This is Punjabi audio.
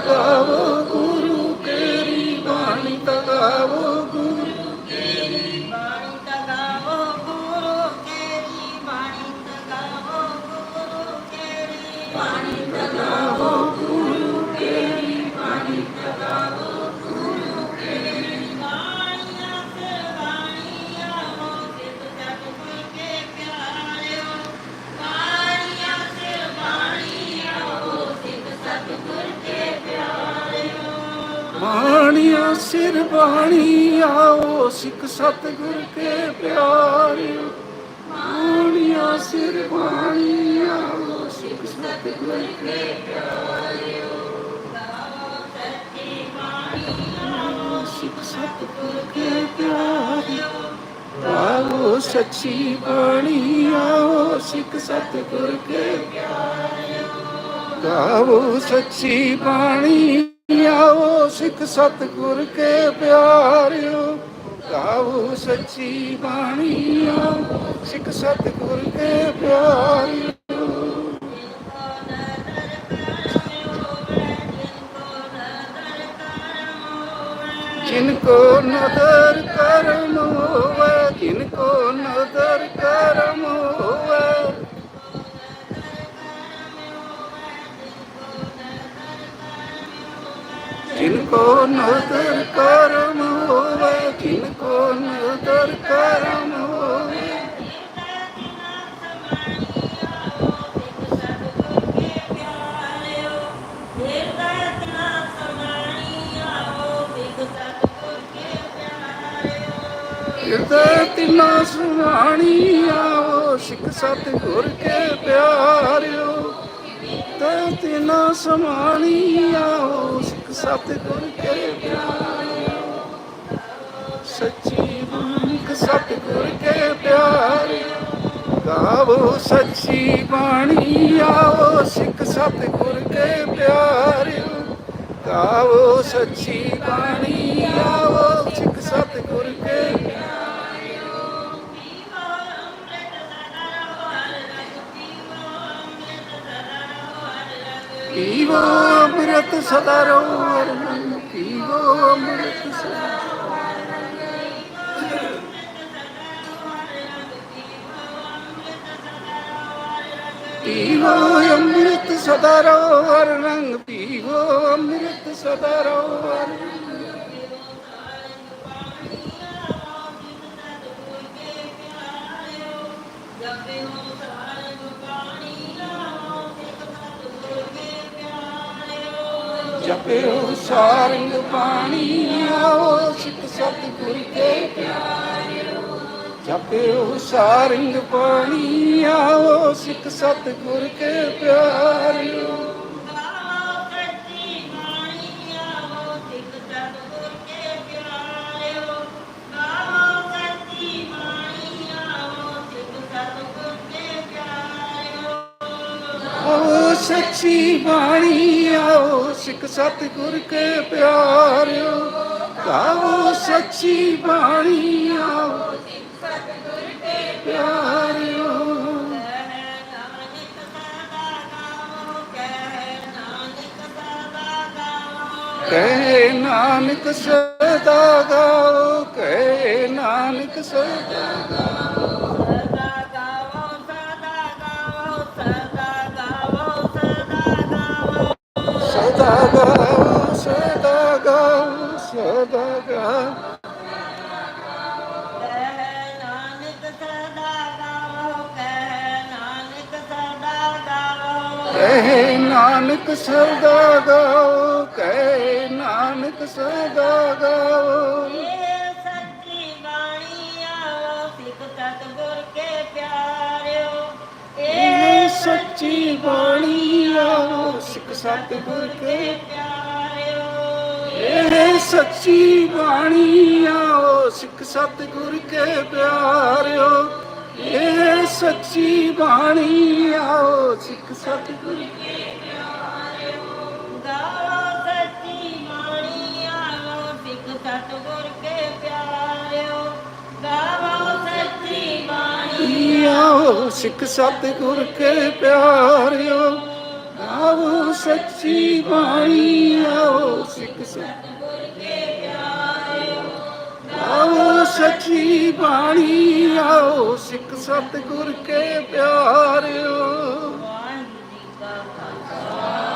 ਤਗਾਵੋ ਗੁਰੂ ਕੇਰੀ ਬਾਣੀ ਤਗਾਵੋ ਗੁਰੂ ਬਾਣੀ ਤਗਾਵੋ ਗੁਰੂ ਕੇਰੀ ਬਾਣੀ ਤਗਾਵੋ ਗੁਰੂ ਕੇਰੀ ਬਾਣੀ ਤਗਾਵੋ ਬਾਣੀਆਂ, ਸਿਰ ਬਾਣੀ ਆਓ ਸਿੱਖ ਸਤਿਗੁਰ ਕੇ ਪਿਆਰਿਓ ਬਾਣੀਆਂ, ਸਿਰ ਬਾਣੀ ਆਓ ਸਿੱਖ ਸਤਿਗੁਰ ਕੇ ਪਿਆਰਿਓ ਸਿੱਖ ਸਤਿਗੁਰ ਕੇ ਪਿਆਰਿਓ ਆਓ ਸੱਚੀ ਬਾਣੀ ਆਓ ਸਿੱਖ ਸਤਿਗੁਰ ਕੇ ਗਾਵੋ ਸੱਚੀ ਬਾਣੀ ਆਓ ਸਿੱਖ ਸਤਿਗੁਰ ਕੇ ਪਿਆਰਿਓ ਗਾਵੋ ਸੱਚੀ ਬਾਣੀ ਆਓ ਸਿੱਖ ਸਤਿਗੁਰ ਕੇ ਪਿਆਰਿਓ। ਜਿਨ ਕੋ ਨਦਰ ਕਰਮ ਹੋਵੇ, ਜਿਨ ਕੋ ਕੋ ਨਦਰ ਕਰਮ ਹੋਵੇ ਜਿਨ ਕੋ ਨਦਰ ਕਰਮ ਹੋਵੇ। ਹਿਰਦੈ ਤਿਨਾ ਸੁਹਾਣੀ ਆਓ ਸਿੱਖ ਸਤਿਗੁਰ ਕੇ ਪਿਆਰਿਓ। ਹਿਰਦੈ ਤਿਨਾ ਸਮਾਣੀ ਆਓ ਸਿੱਖ ਸਤਿਗੁਰ ਕੇ ਪਿਆਰਿਓ ਸੱਚੀ ਬਾਣੀ ਸਤਿਗੁਰ ਕੇ ਪਿਆਰਿਓ ਗਾਵੋ ਸੱਚੀ ਬਾਣੀ, ਆਓ ਸਿੱਖ ਸਤਿਗੁਰ ਕੇ ਪਿਆਰਿਓ ਗਾਵੋ ਸੱਚੀ ਬਾਣੀ, ਆਓ ਪੀਵੋ ਅੰਮ੍ਰਿਤ ਸਦਾ ਰਹੋ ਹਰਿ ਪੀਵੋ ਅੰਮ੍ਰਿਤ ਸਦਾ ਪੀਵੋ ਅੰਮ੍ਰਿਤ ਸਦਾ ਰਹੋ ਹਰ ਰੰਗ ਪੀਵੋ ਅੰਮ੍ਰਿਤ ਸਦਾ ਰਹੋ ਹਰ ਜਪਿਓ ਸਾਰੰਗ ਬਾਣੀ ਆਓ ਸਿੱਖ ਸਤਿਗੁਰ ਕੇ ਪਿਆਰਿਓ। ਜਪਿਓ ਸਾਰੰਗ ਬਾਣੀ ਆਓ ਸਿੱਖ ਸਤਿਗੁਰ ਕੇ ਪਿਆਰਿਓ। ਸੱਚੀ ਬਾਣੀ ਆਓ, ਸਿੱਖ ਸਤਿਗੁਰ ਕੇ ਪਿਆਰਿਓ। ਗਾਓ ਸੱਚੀ ਬਾਣੀ ਆਓ, ਪਿਆਰਿਓ। ਕਹੇ ਨਾਨਕ ਸਦਾ ਗਾਓ, ਕਹੇ ਨਾਨਕ ਸਦਾ ਸਦਾ ਨਾਨਕ ਸਦਾ ਗਾਓ ਕਹੇ ਨਾਨਕ ਸਦਾ ਗਾਓ। ਸੱਚੀ ਬਾਣੀ ਆਓ ਸਿੱਖ ਸਤਿਗੁਰ ਕੇ ਪਿਆਰਿਓ। ਇਹ ਸੱਚੀ ਬਾਣੀ ਆਓ ਸਿੱਖ ਸਤਿਗੁਰ ਕੇ ਪਿਆਰਿਓ। ਇਹ ਸੱਚੀ ਬਾਣੀ ਆਓ ਸਿੱਖ ਸਤਿਗੁਰ ਕੇ ਪਿਆਰਿਓ। ਇਹ ਸੱਚੀ ਬਾਣੀ ਆਓ ਸਿੱਖ ਸਤਿਗੁਰ। ਕੇ ਸੱਚੀ ਬਾਣੀ ਆਓ ਸਿੱਖ ਸਤਿਗੁਰ ਕੇ ਪਿਆਰਿਓ। ਗਾਓ ਸੱਚੀ ਬਾਣੀ ਆਓ ਸਿੱਖ ਸਤਿਗੁਰ। ਕੇ ਪਿਆਰਿਓ ਗਾਵੋ ਸੱਚੀ ਬਾਣੀ ਆਓ ਸਿੱਖ ਸਤ ਕੇ ਸੱਚੀ ਬਾਣੀ ਆਓ ਸਿੱਖ ਸਤਿਗੁਰ ਕੇ ਪਿਆਰਿਓ। ਵਾਹਿਗੁਰੂ ਜੀ ਕਾ ਖਾਲਸਾ।